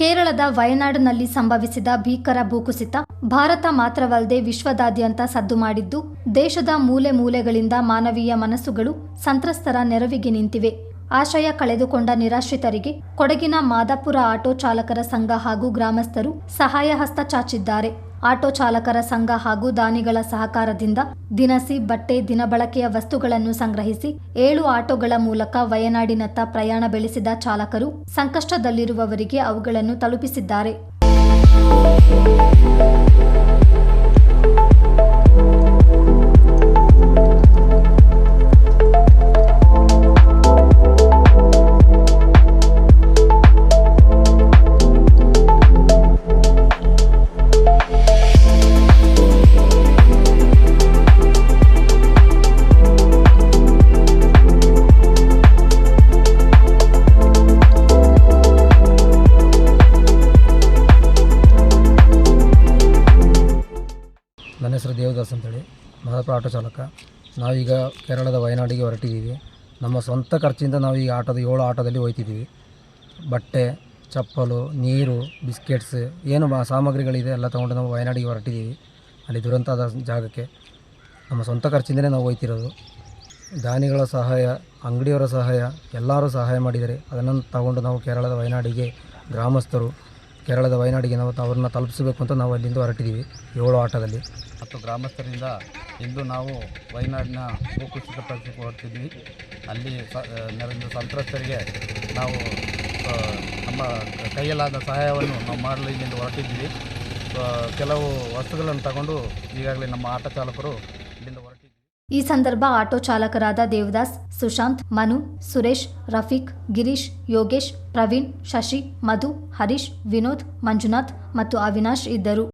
ಕೇರಳದ ವಯನಾಡಿನಲ್ಲಿ ಸಂಭವಿಸಿದ ಭೀಕರ ಭೂಕುಸಿತ ಭಾರತ ಮಾತ್ರವಲ್ಲದೆ ವಿಶ್ವದಾದ್ಯಂತ ಸದ್ದು ಮಾಡಿದ್ದು, ದೇಶದ ಮೂಲೆ ಮೂಲೆಗಳಿಂದ ಮಾನವೀಯ ಮನಸ್ಸುಗಳು ಸಂತ್ರಸ್ತರ ನೆರವಿಗೆ ನಿಂತಿವೆ. ಆಶ್ರಯ ಕಳೆದುಕೊಂಡ ನಿರಾಶ್ರಿತರಿಗೆ ಕೊಡಗಿನ ಮಾದಾಪುರ ಆಟೋ ಚಾಲಕರ ಸಂಘ ಹಾಗೂ ಗ್ರಾಮಸ್ಥರು ಸಹಾಯ ಹಸ್ತ ಚಾಚಿದ್ದಾರೆ. ಆಟೋ ಚಾಲಕರ ಸಂಘ ಹಾಗೂ ದಾನಿಗಳ ಸಹಕಾರದಿಂದ ದಿನಸಿ, ಬಟ್ಟೆ, ದಿನಬಳಕೆಯ ವಸ್ತುಗಳನ್ನು ಸಂಗ್ರಹಿಸಿ ಏಳು ಆಟೋಗಳ ಮೂಲಕ ವಯನಾಡಿನತ್ತ ಪ್ರಯಾಣ ಬೆಳೆಸಿದ ಚಾಲಕರು ಸಂಕಷ್ಟದಲ್ಲಿರುವವರಿಗೆ ಅವುಗಳನ್ನು ತಲುಪಿಸಿದ್ದಾರೆ. ನನ್ನ ಹೆಸರು ದೇವದಾಸ್ ಅಂತೇಳಿ. ಮಾದಪ್ಪ ಆಟೋ ಚಾಲಕ. ನಾವೀಗ ಕೇರಳದ ವಯನಾಡಿಗೆ ಹೊರಟಿದ್ದೀವಿ. ನಮ್ಮ ಸ್ವಂತ ಖರ್ಚಿಂದ ನಾವು ಈ ಆಟೋದ ಏಳು ಆಟೋದಲ್ಲಿ ಹೋಯ್ತಿದ್ದೀವಿ. ಬಟ್ಟೆ, ಚಪ್ಪಲು, ನೀರು, ಬಿಸ್ಕೆಟ್ಸ್, ಏನು ಸಾಮಗ್ರಿಗಳಿದೆ ಎಲ್ಲ ತೊಗೊಂಡು ನಾವು ವಯನಾಡಿಗೆ ಹೊರಟಿದ್ದೀವಿ. ಅಲ್ಲಿ ದುರಂತದ ಜಾಗಕ್ಕೆ. ನಮ್ಮ ಸ್ವಂತ ಖರ್ಚಿಂದಲೇ ನಾವು ಹೋಯ್ತಿರೋದು. ದಾನಿಗಳ ಸಹಾಯ, ಅಂಗಡಿಯವರ ಸಹಾಯ, ಎಲ್ಲರೂ ಸಹಾಯ ಮಾಡಿದರೆ ಅದನ್ನು ತಗೊಂಡು ನಾವು ಕೇರಳದ ವಯನಾಡಿಗೆ ಗ್ರಾಮಸ್ಥರು ಕೇರಳದ ವಯನಾಡಿಗೆ ನಾವು ಅವ್ರನ್ನ ತಲುಪಿಸಬೇಕು ಅಂತ ನಾವು ಅಲ್ಲಿಂದ ಹೊರಟಿದ್ದೀವಿ ಏಳು ಆಟೋದಲ್ಲಿ. ಮತ್ತು ಗ್ರಾಮಸ್ಥರಿಂದ ಇಂದು ನಾವು ವಯನಾಡಿನ ಭೂಕುಸಿತ ಪ್ರದೇಶಕ್ಕೆ ಹೊರಟಿದ್ವಿ ಅಲ್ಲಿ ಸ ನೆರೆದ ಸಂತ್ರಸ್ತರಿಗೆ ನಾವು ನಮ್ಮ ಕೈಯಲ್ಲಾದ ಸಹಾಯವನ್ನು ನಾವು ಮಾಡಲು ಇಲ್ಲಿಂದ ಹೊರಟಿದ್ದೀವಿ. ಕೆಲವು ವಸ್ತುಗಳನ್ನು ತಗೊಂಡು ಈಗಾಗಲೇ ನಮ್ಮ ಆಟೋ ಚಾಲಕರು ಈ ಸಂದರ್ಭ ಆಟೋ ಚಾಲಕರಾದ ದೇವದಾಸ್, ಸುಶಾಂತ್, ಮನು, ಸುರೇಶ್, ರಫೀಕ್, ಗಿರೀಶ್, ಯೋಗೇಶ್, ಪ್ರವೀಣ್, ಶಶಿ, ಮಧು, ಹರೀಶ್, ವಿನೋದ್, ಮಂಜುನಾಥ್ ಮತ್ತು ಅವಿನಾಶ್ ಇದ್ದರು.